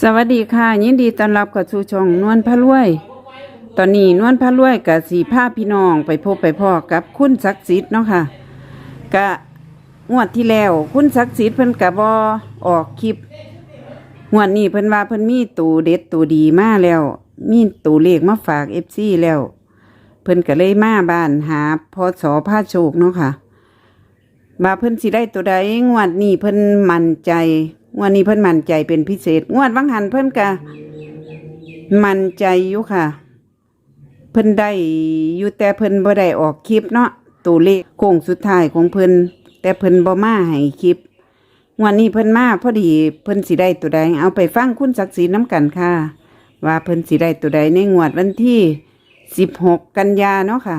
สวัสดีค่ะ ยินดีต้อนรับกับสู่ช่องนวลพะรวย ตอนนี้นวลพะรวยกับสีผ้าพี่น้องไปพบไปพ่อกับคุณศักดิ์สิทธิ์เนาะค่ะกะงวดที่แล้ว คุณศักดิ์สิทธิ์เพิ่นกะบอออกคลิปงวดนี้เพิ่นว่าเพิ่นมีตูเด็ดตูดีมาแล้ว มีตูเลขมาฝากเอฟซีแล้ว เพิ่นก็เลยมาบ้านหาพอสอผ้าโชคเนาะค่ะว่าเพิ่นสิได้ตัวใดงวดนี้เพิ่นมั่นใจ งวดนี้เพิ่นมั่นใจเป็นพิเศษ งวดวังหันเพิ่นก็มั่นใจอยู่ค่ะ เพิ่นได้อยู่แต่เพิ่นบ่ได้ออกคลิปเนาะตัวเลขโค้งสุดท้ายของเพิ่นแต่เพิ่นบ่มาให้คลิปงวดนี้เพิ่นมาพอดีเพิ่นสิได้ตัวใดเอาไปฟังคุณศักดิ์ศรีน้ำกันค่ะ ว่าเพิ่นสิได้ตัวใดในงวดวันที่ 16 กันยาเนาะค่ะ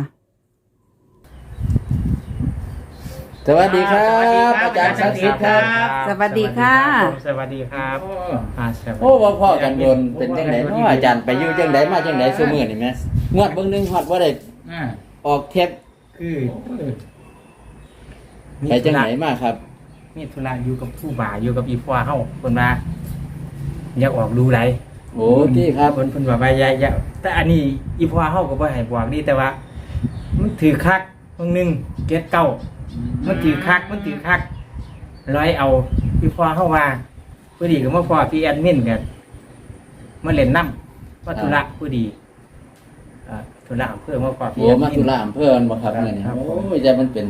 สวัสดีครับสวัสดีครับ อาจารย์ศักดิ์สิทธิ์ครับสวัสดีค่ะ สวัสดีครับอ่าสวัสดีโอ้ว่าพ่อกันโดนเป็นจังไดเนาะอาจารย์ไปอยู่จังไดมาจังไดซุมื้อนี่แม่งวดเบิ่งหนึงฮอดบ่ได้อ่าออกเทปคือไปจังไดมาครับ มีธุระอยู่กับผู้บ่าอยู่กับอีพ่อเฮาคนว่าอยากออกดูไรโอ้ที่ครับคนคนว่าว่าอย่าอย่าแต่อันนี้อีพ่อเฮาก็บ่ให้บอกนี่แต่ว่า มันถือคักเบิ่งหนึงเก็ดเก้า มันถือคักมันถือคักร้อยเอาอีพ่อเฮาว่าผู้ดีก็มาพอพี่แอดมินกันมาเล่นน้ำว่าธุระผู้ดีอ่าธุระเพื่อมาพอพี่โอ้แอดมินมาธุระอำเภอมันบ่ครับมื้อนี้ครับ โอ้ยจะมันเป็น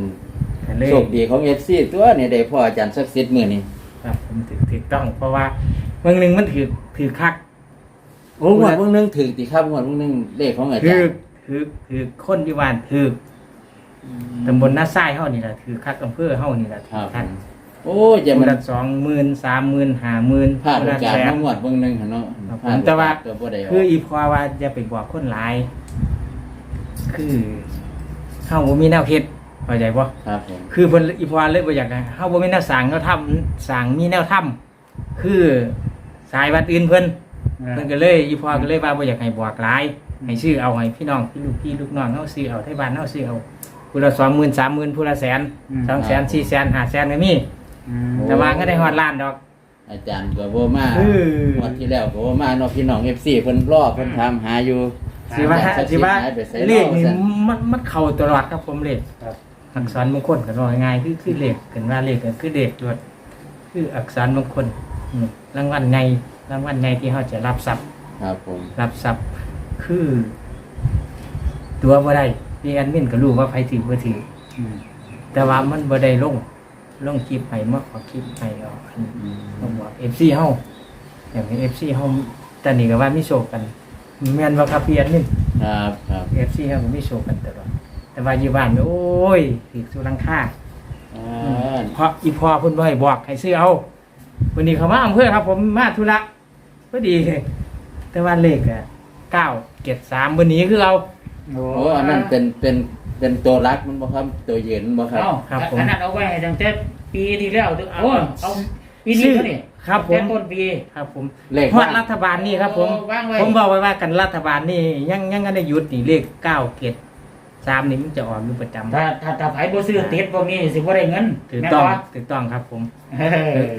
เลยโชคดีของ FC ตัวนี่ได้พ่ออาจารย์ศักดิ์สิทธิ์มื้อนี้ครับผมถือถือต้อง เพราะว่าเมืองหนึ่งมันถือถือคัก โอ้งวดเบิ่งหนึงถึกติครับงวดเบิ่งหนึงเลขของอาถืจารอย์ถือถือคนที่วานถือ ตำบลนาทรายเฮานี่แหละถือคักอำเภอเฮานี่แหละครับคักโอ้ยจะมืมัอนละสองหมื่นสามหมื่นห้าหมื่นพลาดโอกาสแสนมางวดเบิ่งหนึงหั่นเนาะครับพลาดแต่ว่า ตัวบ่ได้ออกคืออีพอว่าจะไปบอกคนหลาย คือเฮาบ่มีแนวเฮ็ดเข้าใจบ่ครับผมคือเพิ่นอีพอเลยบ่อยากให้เฮาบ่มีแนวสร้างแนวทำสร้างมีแนวทำคือสายวัดอื่นเพิ่น เพิ่นก็เลยอีพ่อก็เลยว่าบ่อยากให้บอกหลายให้ซื้อเอาให้พี่น้องพี่ลูกพี่ลูกน้องเฮาซื้อเอาไทบ้านเฮาซื้อเอา ผู้ละ20,000 30,000ผู้ละแสนอืม2แสน4แสน5แสนก็มีแต่ว่าก็ได้ฮอดล้านดอก อาจารย์ก็บ่มาเออ งวันที่แล้วก็บ่มาเนาะพี่น้อง FC เพิ่นรอเพิ่นถามหาอยู่สิว่าอาจารย์สิว่าหายไปไสเลขนี่เนาะมันมันเข้าตลอดครับผมเลขครับ อักษรมงคลก็ว่าง่ายคือคือเลขกันว่าเลขก็คือเลขด้วยคืออักษรมงคลอืมรางวัลในรางวัลในที่เฮาจะรับทรัพย์ ครับผม รับทรัพย์คือ ตัวบ่ได้ พี่แอดมินก็รู้ว่าไผถือบ่ถืออแต่ว่ามันบ่ได้ลงลงคลิปไปมาขอคลิปไปเอาอันอืมผมบอก FC เฮาอย่างนี้ FC เฮาตอนนี้ก็ว่ามีโชคกันแม่นว่าครับพี่แอดมิน ครับครับ FC เฮาก็มีโชคกันตลอดแต่ว่าอยู่บ้านโอ้ยถือสุรังค่าอ่าเพราะอีพ่อเพิ่นบ่ให้บอกให้ซื้อเอาวันนี้เขามาอำเภอครับ ผมมาธุระพอดี แต่ว่าเลขอะ9 7 3วันนี้คือเอา โอ้อันนั้นเป็นเป็นเป็นตัวรักมันบ่ครับตัวยืนมันบ่ครับ เอ้าครับผม ขนาดเอาไว้ให้ตั้งแต่ปีที่แล้วถึงเอาเอาปีนี้ก็นี่ครับผมแต่ต้นปี ครับผมเลขฮอดรัฐบาลนี่ครับ ผม โอ้วางไว้ ผมบอกไว้ว่ากันรัฐบาลนี่ยังยังกันได้หยุดนี่เลขเก้าเกตสามนี่มันจะออกอยู่ประจำถ้าถ้าถ้าไผบ่ซื้อติดพวกนี้สิบ่ได้เงินถูกต้องแม่นบ่ถูกต้องครับผม เออ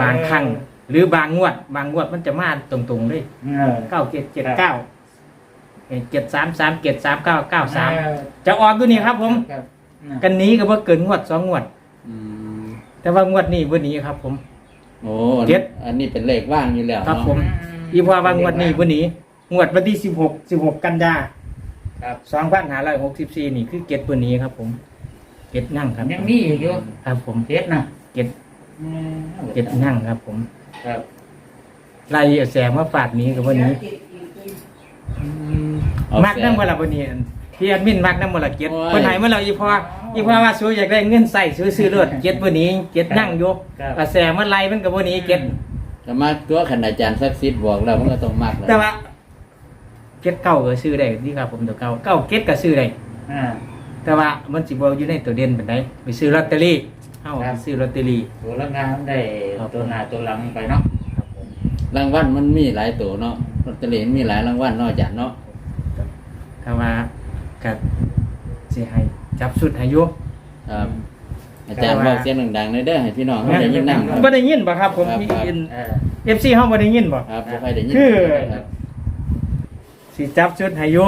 บางครั้งหรือบางงวด บางงวดมันจะมาตรงๆเลยเออ เก้าเกตเจ็ดเก้า เจ็ดสามสามเกตสามเก้าเก้าสามเออจะออกอยู่นี่ครับผมครับกันนี้ก็ว่าเกินงวดสองงวด อืมแต่ว่างวดนี้วันนี้ครับ ผม โอ้เจ็ด อันนี้เป็นเลขว่างอยู่แล้วครับเนาะผม อีพอว่างวดนี้วันนี้ งวดวันที่สิบหกสิบหกกันยาครับ สองพันห้าร้อยหกสิบสี่นี่คือเก็ตตัวนี้ครับ ผมเก็ตนั่งครับยังมีอีกอยู่ครับ ผมเฮ็ดนะเก็ตเก็ตนั่งครับ ผมครับไล่แสงมาฝาดนี้กับวันนี้ เอามักนั่งเวลาวันนี้พี่แอดมินมักนั่งเวลาเก็ตโอ้ย คนไหนเมื่อเราอีพออีพอว่าซื้ออยากได้เงินใส่ซื้อซื้อรถเก็ตวันนี้เก็ตนั่งอยู่ครับ กระแสเมื่อไรมันกับวันนี้เก็ตก็มาตัวขันอาจารย์ศักดิ์สิทธิ์บอกแล้วมันก็ต้องมักแล้วแต่ว่าเก็ตเก่าก็ซื้อได้ที่ครับผมตัวเก่าเก่าเก็ตก็ซื้อได้อ่า แต่ว่ามันสิบอยู่ในตัวเด่นเป็นไดไปซื้อลอตเตอรี่เอาครัไปบซื้อลอตเตอรี่ ตัวละงานได้ครับ ตัวหน้าตัวหลังไปเนาะครับผมรางวัลมันมีหลายตัวเนาะลอตเตอรี่มันมีหลายรางวัลเนาะอาจารย์เนาะ ถ้าว่าก็สิให้จับสุดให้อยุ ครับ อาจารย์บอกเสียงดังๆเลยเด้อให้พี่น้องเขาได้ยินนำครับ บ่ได้ยินบ่ครับผมครับมีครับยินเออไ FC เฮาบ่ได้ยินบ่ ครับบ่ค่อยได้ยินคือ ครับสิจับชุดให้อยู่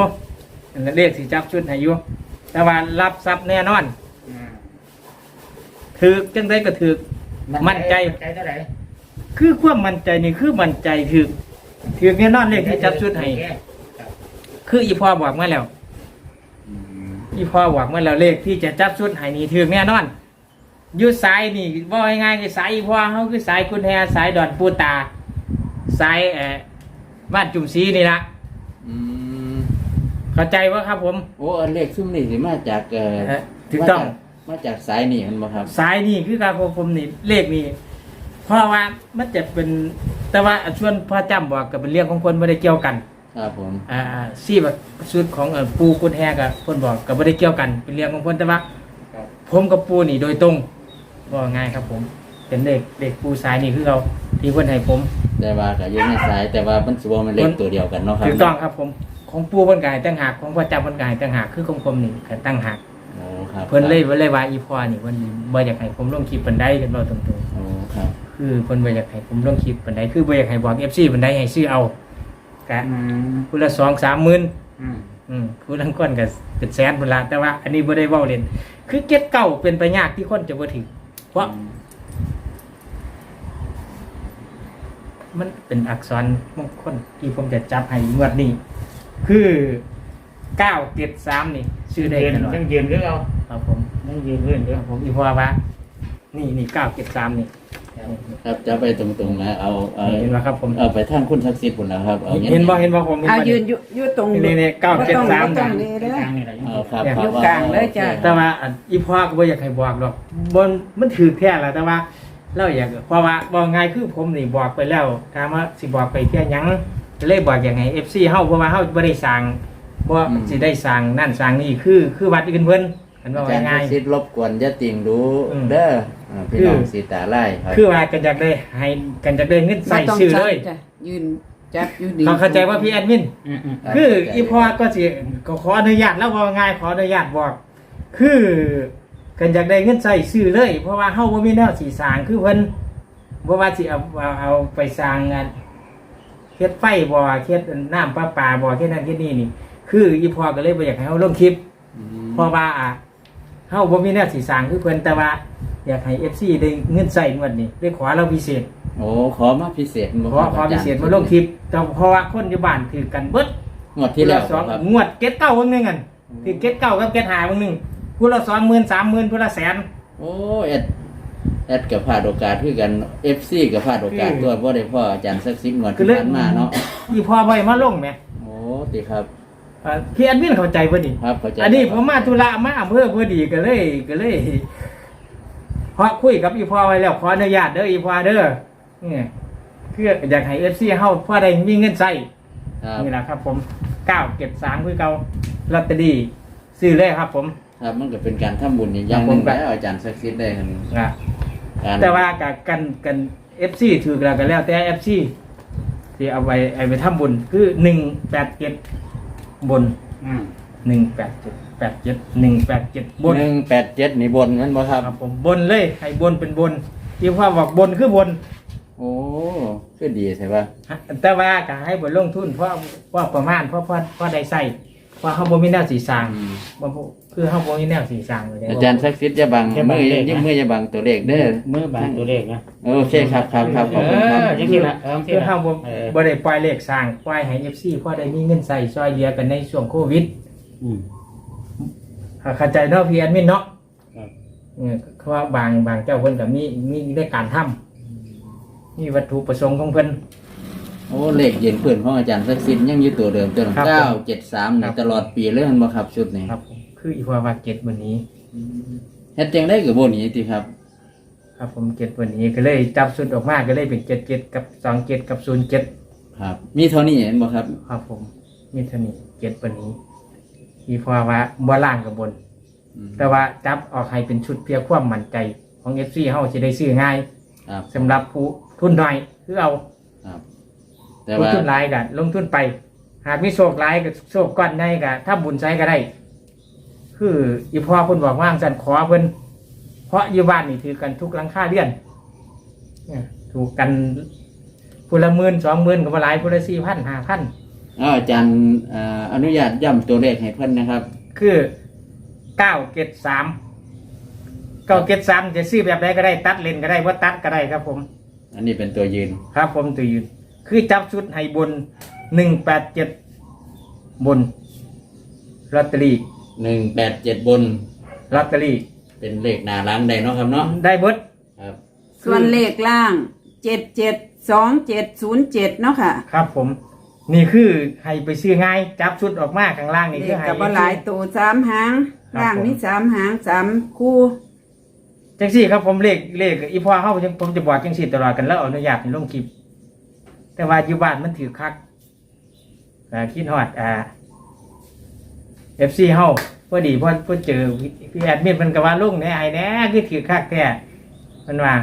อันนั้นเลขสิจับชุดให้อยู่แต่ว่ารับทรัพย์แน่นอนถือจังไดก็ถือมั่นใจใจเท่าไหร่คือความมั่นใจนี่คือมั่นใจถือถือแน่นอนเลขที่จับชุดให้โอเคคืออีพ่อบอกมาแล้วอืมอีพ่อบอกมาแล้วเลขที่จะจับชุดให้นี่ถือแน่นอนอยุดสายนี่ว่าง่ายๆคือสายอีพ่อเขาคือสายคุณแฮสายดอนปูตา สายเอ่อบ้านจุ่มซีนี่ละอืมเข้าใจว่าครับ ผม โอ้อันเลขซุ่มนี่สิมาจากเอ่อเอ่อถูกต้องมาจากมาจากสายนี่มันบ่ครับ สายนี่คือการควบคุมนี่เลขนี่เพราะว่ามันจะเป็นแต่ว่าชวนพระจำบอกกับเป็นเรื่องของคนไม่ได้เกี่ยวกัน ครับผม อ่าซีแบบชุดของเอ่อปูกุญแฮกับคนบอกกับไม่ได้เกี่ยวกันเป็นเรื่องของคนแต่ว่าครับ ผมกับปูนี่โดยตรงว่าง่ายครับผม เป็นเลขเลขปูสายนี่คือเราที่เพิ่นให้ผม แต่ว่าก็อยู่ในสายแต่ว่ามันสิบ่แมันเลขตัวเดียวกันเนาะครับถูกต้องครับผม ของปูเพิ่นกายตั้งหากของพระจำเพิ่นกายตั้งหากคือของผมนี่ก็ตั้งหากโอ้ครับเพิ่นเลยเลยว่าอีพอนี่เพิ่นบ่อยากให้ผมลงคลิปเพิ่นได้กันเว้าตรงๆโอ้ครับคือเพิ่นบ่อยากให้ผมลงคลิปปานใดคือบ่อยากให้บอก FC ปานใดให้ซื้อเอา กะอืมผู้ละ2 3หมื่นอืมอืมผู้ลังคนก็เป็นแสนพุ่นละแต่ว่า อันนี้บ่ได้เว้าเล่นคือเก็ดเก่าเป็นไปยากที่คนจะบ่ถึงเพราะ มันเป็นอักษรมงคลที่ผมจะจับให้งวดนี้ คือ973นี่ชื่อได้ยืนตลอดยังยืนคือเอาครับผมยังยืนเพื่อนเด้คอรับผมอีพ่อว่า นี่นี่973นี่ ครับจะไปตรงๆนะเอาเอาเห็นไหมครับผมเอาไปทางคุณศักดิ์สิทธิ์พุ่นแล้วครับเอาเห็นบ่เห็นบ่ผมเห็นเอาบ่ยืนอยู่อยู่ตรงนี่นี่เก้าเจ็ดสามบ่ต้องบ่ต้องเลยเด้อกลางนี่แหละยังเอาครับเนี่ยครับยกกลางเลยจ้ะแต่ว่าอันอีพ่อก็บ่อยากให้บอกหรอกบนมันถือแค่ละแต่ว่าเราอยากเพราะว่าบอกง่ายคือผมนี่บอกไปแล้วถามว่าสิบอกไปเพียงหยังเลยบอกอย่างไง FC เฮาเพราะว่าเฮาบ่ได้สั่งบ่สิได้สั่งนั่นสั่งนี่คือคือวัดอื่นเพิ่น อันอาว่าจารย์ง่ายศักดิ์สิทธิ์รบกวนอย่าติ่งดูอืมเด้ออ่าพี่น้องสีตาไล่ครับคือว่ากันอยากได้ให้กันอยากได้เงินใส่ชื่อเลยจ้ะยืนจับอยู่ดีเขาเข้าใจว่าพี่แอดมิน อืมอืมคืออีพอก็สิก็ขออนุญาตแล้วว่าง่ายขออนุญาตบอก คือกันอยากได้เงินใส่ซื้อเลย เพราะว่าเฮาบ่มีแนวสีสร้างคือเพิ่นบ่ว่าสิเอาเอาเอาไปสร้างงานเฮ็ดไฟบ่เฮ็ดน้ำประปาบ่เฮ็ดนั่นเฮ็ดนี่นี่ คืออีพอก็เลยบ่อยากให้เฮาลงคลิปอืมเพราะว่าอะ เฮาบ่มีแนวสีสร้างคือเพิ่นแต่ว่า อยากให้ FC ได้เงินใส่งวดนี้ได้ขอเราพิเศษโอ้ขอมาพิเศษบ่ขอขอพิเศษมาลงคลิปแต่เพราะว่าคนอยู่บ้านถือกันเบิดงวดที่แล้วสองครับงวดเก็ตเก้าเบางหนึงกันคือเก็ตเก้ากับเก็ตหาเบางหนึงผู้ละสองหมื่นสามหมื่นผู้ละแสน โอ้แอดแอดกับพลาดโอกาสคือกัน FC กับพลาดโอกาสคือตัวบ่ได้พ่ออาจารย์ศักดิ์สิทธิ์งวดคือที่เรื่องผ่านมาเนาะอีพอไปมาลงไหมโอ้ติครับเอ่อพี่แอดมินเข้าใจพอดีครับเข้าใจอันนี้ผมมาธุระมาอำเภอพอดีก็เลยก็เลยเพราะคุยกับอีพอไว้แล้วขออนุญาตเด้ออีพอเด้อนี่คืออยากให้เอฟซีเฮาพอได้มีเงินใช้ครับนี่แหละครับ ผมเก้าเก็บสามคือเก่าลอตเตอรี่ซื้อเลยครับ ผมครับมันก็เป็นการทำบุญอีกอย่างหนึงแล้วอาจารย์ศักดิ์สิทธิ์ได้กันอะการแต่ว่ากับกันกันเอฟซีถือกันกันแล้วแต่เอฟซีที่เอาไปเอาไปทำบุญคือหนึ่งแปดเจ็ด บนอืมหนึ่งแปดเจ็ดแปดเจ็ดหนึ่งแปดเจ็ดบน187นี่บนแม่นบ่ครับ ครับผมบนเลยให้บนเป็นบนที่ว่าบอกบนคือบนโอ้คือดีใช่ป่ะฮะแต่ว่าก็ให้บนลงทุนเพราะเพราะประมาณเพราะเพราะเพราะได้ใส่ เพราะเขาบ่มีแนวสีสร้างบ่บ่คือเขาบ่มีแนวสีสร้างเลย อาจารย์ศักดิ์สิทธิ์จะบังมือยิ่งมือจะบังตัวเลขเด้อมือบางตัวเลขนะ โอเคครับครับครับขอบคุณครับ เออยังสิล่ะเออคือเขาบ่เออ บ่ได้ปล่อยเลขสร้างปล่อยให้ FC เพราะได้มีเงินใส่ช่วยเหลือกันในช่วงโควิดอืม เข้าใจเนาะพี่แอดมินเนาะครับ เออเพราะว่าบางบางเจ้าเพิ่นก็มีมีได้การทำมีวัตถุประสงค์ของเพิ่น โอ้เลขเย็นเพื่อนของอาจารย์ศักดิ์สิทธิ์ยังอยู่ตัวเดิมตัวครับเก้าเจ็ดสามครันี่บตลอดปีเลยมันบ่ครับชุดนี้ครับผมคืออีพอว่าเก็ตวันนี้ เฮ็ดจังได้กับโบหนี้ติครับครับผมเก็ตวันนี้ก็เลยจับสุดออกมาก็เลยเป็นเจ็ดเจ็ดกับสองเจ็ดกับศูนย์เจ็ดครับ มีเท่านี้เห็นบ่ครับครับผมมีเท่านี้เจ็ดวันนี้อีพอว่าบ่ล่างกับบน อืมแต่ว่าจับออกให้เป็นชุดเพียงความมั่นใจของเอฟซีเฮาจะได้ซื้อง่ายครับสำหรับผู้ทุนน้อยคือเอาครับ แต่ผู้ว่า ทุนหลายก็ลงทุนไป หากมีโชคหลายก็โชคก้อนในก็ถ้าบุญใช้ก็ได้ คืออีพ่อเพิ่นบอกว่าจันขอเพิ่นเพราะอยู่บ้านนี่ถือกันทุกหลังคาเรือนเนี่ยถูกกันผู้ละหมื่นสองหมื่นก็มาหลายผู้ละสี่พันห้าพัน อ้าวอาจารย์เอ่ออนุญาตย้ำตัวเลขให้เพิ่นนะครับ คือเก้าเกตสามเก้าเกตสามจะซื้อแบบใดก็ได้ตัดเลนก็ได้ว่าตัดก็ได้ครับผม อันนี้เป็นตัวยืน ครับผมตัวยืน คือจับชุดให้บนหนึ่งแปดเจ็ดบนลอตเตอรี่หนึ่งแปดเจ็ดบน ลอตเตอรี่เป็นเลขหน้าหล้างใดเนาะครับเนาะได้เบิดครับ ส่วนเลขล่างเจ็ดเจ็ดสองเจ็ดศูนย์เจ็ดเนาะค่ะ ครับผม นี่คือให้ไปซื้อง่ายจับชุดออกมาข้างล่างนี่เลคือขให้กับว่าหลายตัวสามหางครับล่างนี่สามหางสามคู่ จังสี่ครับผมเลขเลขอีพ่อเขาผมจะบอกจังสี่ตลอดกันแล้วเอาอนุญาตให้ลงคลิป แต่ว่าอยู่บ้านมันถือคักอ่าคิดฮอดอ่าเอฟซีเฮาพอดีพอพอเจอพี่แอดมินมันก็ว่าลุงเนี่ยไอ้แน่คือถือคักแท้มันว่า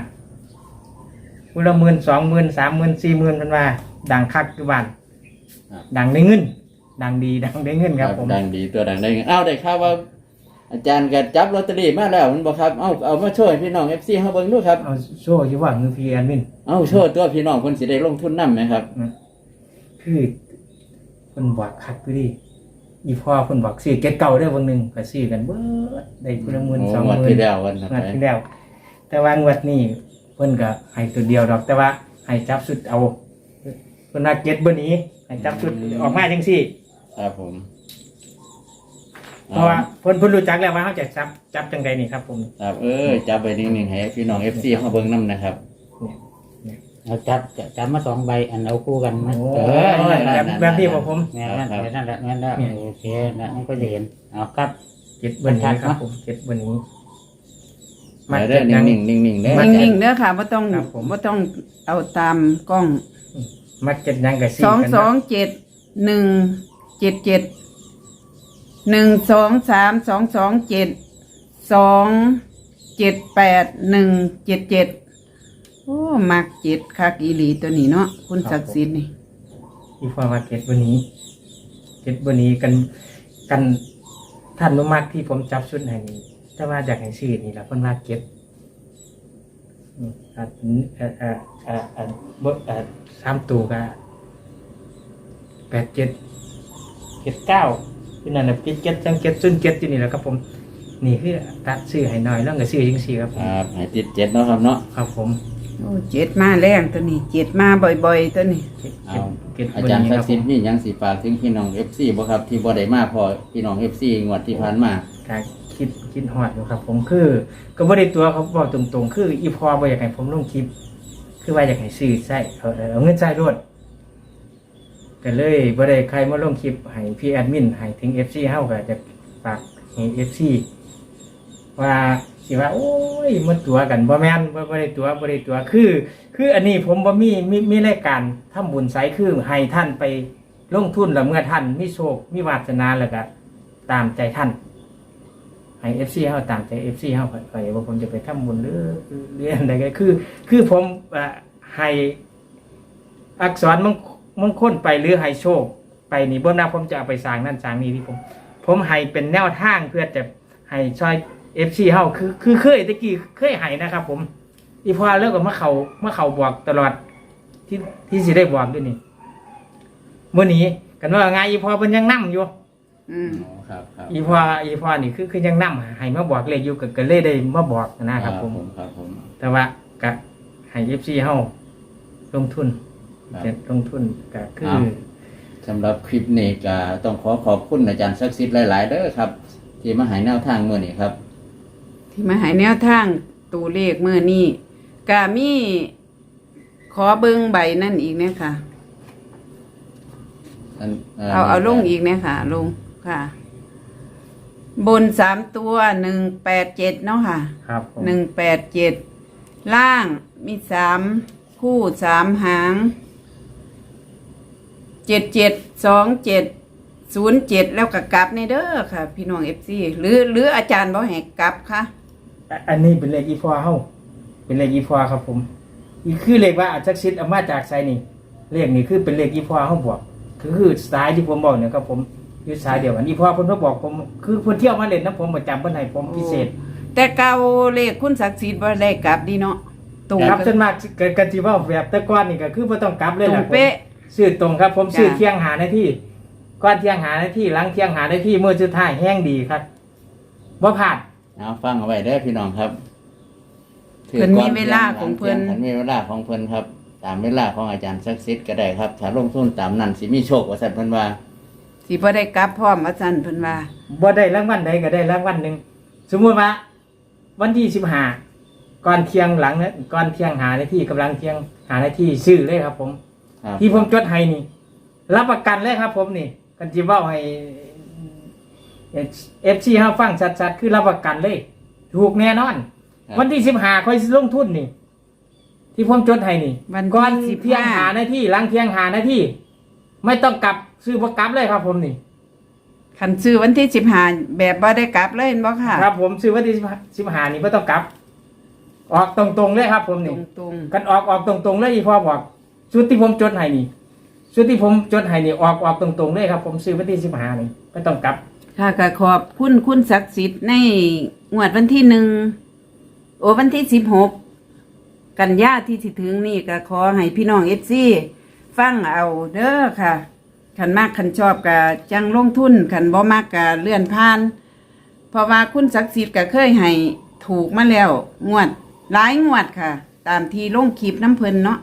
คุละหมื่นสองหมื่นสามหมื่นสี่หมื่นมันว่า ดังคักอยู่บ้านครับดังได้เงิน ดังดีดังได้เงินครับผม ดังดีตัวดังได้เงินอ้าวได้ข่าวว่า อาจารย์ก็จับลอตเตอรี่มาแล้วมันบอกครับ เอาเอามาโชว์ให้พี่น้องเอฟซีเขาเบิ่งดูครับ เอาโซ่อยู่ว่ามือพี่แอดมินเอาโชว์ตัวพี่น้องคนสิได้ลงทุนนํไหมครับ คือคนบอกคักไปดิอีพ่อคนบอกซื้อเก็ตเก่าได้อวันหนึ่งก็ซื้อกันเบิดได้คนละหมื่นโอ้สองงหวดมื่น ที่แล้ววันนั้นงวดไปที่แล้ว แต่ว่างวดนี้เพิ่นก็ให้ตัวเดียวดอก แต่ว่าให้จับสุดเอาเพิ่นว่าเก็ตเบอร์นี้ให้จับสุดออกมาจังซี่ ครับผม เพราะว่าเพิ่นเพิ่นรู้จักแล้วว่าเขาจะจับจับจังใดนี่ครับผม ครับเออจับไปนิ่งๆให้พี่น้องเอฟซีเขาเบิ่งนํนะครับ เอาจับจะจับมาสองใบอันเอาคู่กันมาโอ้เออนั่นแหละแบบแบบนี้บ่ผม นั่นแหละนั่นแหละนั่นแหละโอเคนะมันก็จะเห็นเอาครับเก็ตเบอร์นี้ครับผมเก็ตเบอร์นี้มาเด้อยัง นิ่งๆนิ่งๆเด้อมันิ่งๆเด้อค่ะว่าต้องครับผมว่าต้องเอาตามกล้องมักเก็ตยังก็ซื้สองกันสองเจ็ดหนึ่งเจ็ดเจ็ด หนึ่งสองสามสองสองเจ็ดสองเจ็ดแปดหนึ่งเจ็ดเจ็ดโอ้มักเจ็ดคักอีหลีตัวนี้เนาะคุณศักดิ์สิทธิ์นี่อีพ่อว่าเก็ตเบอร์นี้เก็ตเบอร์นี้กันกันท่านนุมักที่ผมจับชุดให้นี่แต่ว่าอยากให้ซื้อนี่แหละเพิ่นว่าเก็ตอ่าอ่อเอ่อเอ่อเอ่อเบอร์เอ่อสามตัวก็แปดเจ็ดเจ็ดเก้า ที่นั่นน่ะเจ็ดเจ็ดจังเจ็ดซุนเจ็ดที่นี่แหละครับผมนี่คือตัดซื้อให้หน่อยแล้วก็ซื้อจังสี่ครับผมครับให้ติดเจ็ดเนาะครับเนาะครับผมโอ้เจ็ดมาแรงตัวนี้เจ็ดมาบ่อยๆตัวนี้ เก็ตเอาเก็ตอาเบอจารร์ย์นี้ศัคกรับดิ์ผสิทมธิ์มีหยังสิฝากถึงพี่น้องเอฟซีบ่ครับที่บ่ได้มาพอพี่น้องเอฟซีงวดที่ผ่านมาการคิดคิดฮอดอยู่ครับ ผมคือ ก็บ่ได้ตัวเขาบอกตรงๆ คืออีพอบ่อยากให้ผมลงคลิป คือว่าอยากให้ซื้อใช้เอาเอาเงินใช้รวด ก็เลยบ่ได้ใครมาลงคลิปให้พี่แอดมินให้ถึง FC เฮาก็จะฝากให้ FC ว่าสิว่า โอ้ยมันตัวกันบ่แม่นบ่บ่ได้ตัวบ่ได้ตัวคือ คืออันนี้ผมบ่มีมีมีรายการทำบุญไสคือให้ท่านไปลงทุนแล้วเมื่อท่านมีโชคมีวาสนาแล้วก็ตามใจท่านให้เอฟซีเฮาตามใจเอฟซีเฮาไปว่าผมจะไปทำบุญหรือหรืออะไรก็คือ คือผมอ่าให้อักษรมัง มงคลไปหรือให้โชค ไปนี่บ่นะผมจะเอาไปสร้างนั่นสร้างนี่ที่ผม ผมให้เป็นแนวทางเพื่อจะให้ช่วยเอฟซีเฮาคือคือเคยตะกี้เคยให้นะครับ ผม อีพอแล้วก็มาเขามาเขาบอกตลอดที่ที่สิได้บอกด้วยนี่มื่อนี้กันว่าไงอีพอเป็นยังนั่อยู่อืมอ๋อครับครับอีพออีพอนี่คือคือยังนั่ให้มาบอกเลขอยู่กับก็เลยได้มาบอกนะครับ ผม ครับผม แต่ว่าก็ให้เอฟซีเฮาลงทุนครับ จะลงทุนก็คือครับสำหรับคลิปนี้ก็ต้องขอขอบคุณอาจารย์ศักดิ์สิทธิ์หลาย ๆ เด้อครับ ที่มาให้แนวทางมื้อนี้ครับ ที่มาใหายแนวทางตัวเลขมือนี้กามีขอเบิงใบนั่นอีกเนี่ยค่ะ อันเอาเอาลงอีกเนี่ยค่ะลงค่ะ บนสามตัวหนึ่งแปดเจ็ดเนาะค่ะครับผม หนึ่งแปดเจ็ดล่างมีสามคู่สามหาง เจ็ดเจ็ดสองเจ็ดศูนย์เจ็ดแล้วก็กลับในเด้อค่ะ พี่น้องเอฟซีหรือหรืออาจารย์บอกให้กลับค่ะอะอันนี้เป็นเลขอีพอเฮาเป็นเลขอีพอครับผมอีคือเลขว่าอาจักซิดเอามาจากไซนี่เลขนี้คือเป็นเลขอีพอเฮาบอกคือคือสายที่ผมบอกเนี่ยครับผมคือสายเดียวกันอีพอเพิ่นมาบอกผมคือเพิ่นเที่ยวมาเล่นนะผมประจำเพิ่นให้ผมพิเศษ แต่เก่าเลขคุณศักดิ์สิทธิ์บ่ได้กลับดีเนาะตรงครับกันส่วนมากเกิดกันจีว่าแบบแต่ก่อนนี่ก็คือบ่ต้องกลับเลยตรล่ะงผมเป๊ะ ซื้อตรงครับ ผมจ้ะซื้อเที่ยงหาหน้าที่ก่อนเที่ยงหาหน้าที่หลังเที่ยงหาหน้าที่มื้อสุดท้ายแห้งดีครับบ่พลาดเอาฟังเอาไว้เด้อพี่น้องครับเพิ่นมีเวลาของเพิ่น เพิ่นมีเวลาของเพิ่นครับ ตามเวลาของอาจารย์ศักดิ์สิทธิ์ก็ได้ครับ ถ้าลงทุนตามนั้นสิมีโชคว่าซั่นเพิ่นว่า สิบ่ได้กลับพร้อมอาจารย์เพิ่นว่า บ่ได้รางวัลใดก็ได้รางวัลหนึ่งสมมุติว่า วันที่สิบห้าก่อนเที่ยงหลังนะก่อนเที่ยงหาหน้าที่กำลังเที่ยงหาหน้าที่ซื้อเลยครับ ผม ครับ ที่ผมจดให้นี่ รับประกันเลยครับ ผมนี่กันจีว่าให้เอฟซีห้าฟังชัดๆ คือรับประกันเลย ถูกแน่นอน ครับ วันที่สิบห้าค่อยลงทุนนี่ ที่ผมจดให้นี่วันก่อนที่เที่ยงหา15หน้าที่หลังเที่ยงหาหน้าที่ ไม่ต้องกลับซื้อประกับเลยครับ ผมนี่ คันซื้อวันที่15แบบบ่ได้กลับเลยเห็นบ่ค่ะครับ ผมซื้อวันที่สิบห้านี่ไม่ต้องกลับ ออกตรงๆเลยครับ ผมตนี่รงกันออกออกตรงๆเลยอีพ่อบอก ชุดที่ผมจดให้นี่ชุดที่ผมจดให้นี่ออกออกตรงๆเลยครับ ผมซื้อวันที่สิบห้านี่ไม่ต้องกลับ ค่ะก็ขอบคุณคุณศักดิ์สิทธิ์ในงวดวันที่หนึ่งโอวันที่16กันยาที่สิถึงนี่ก็ขอให้พี่น้อง FC ฟังเอาเด้อค่ะคันมากคันชอบก็จังลงทุนคันบ่มากก็เลื่อนผ่าน เพราะว่าคุณศักดิ์สิทธิ์ก็เคยให้ถูกมาแล้วงวดหลายงวดค่ะ ตามที่ลงคลิปน้ำเพิ่นเนาะ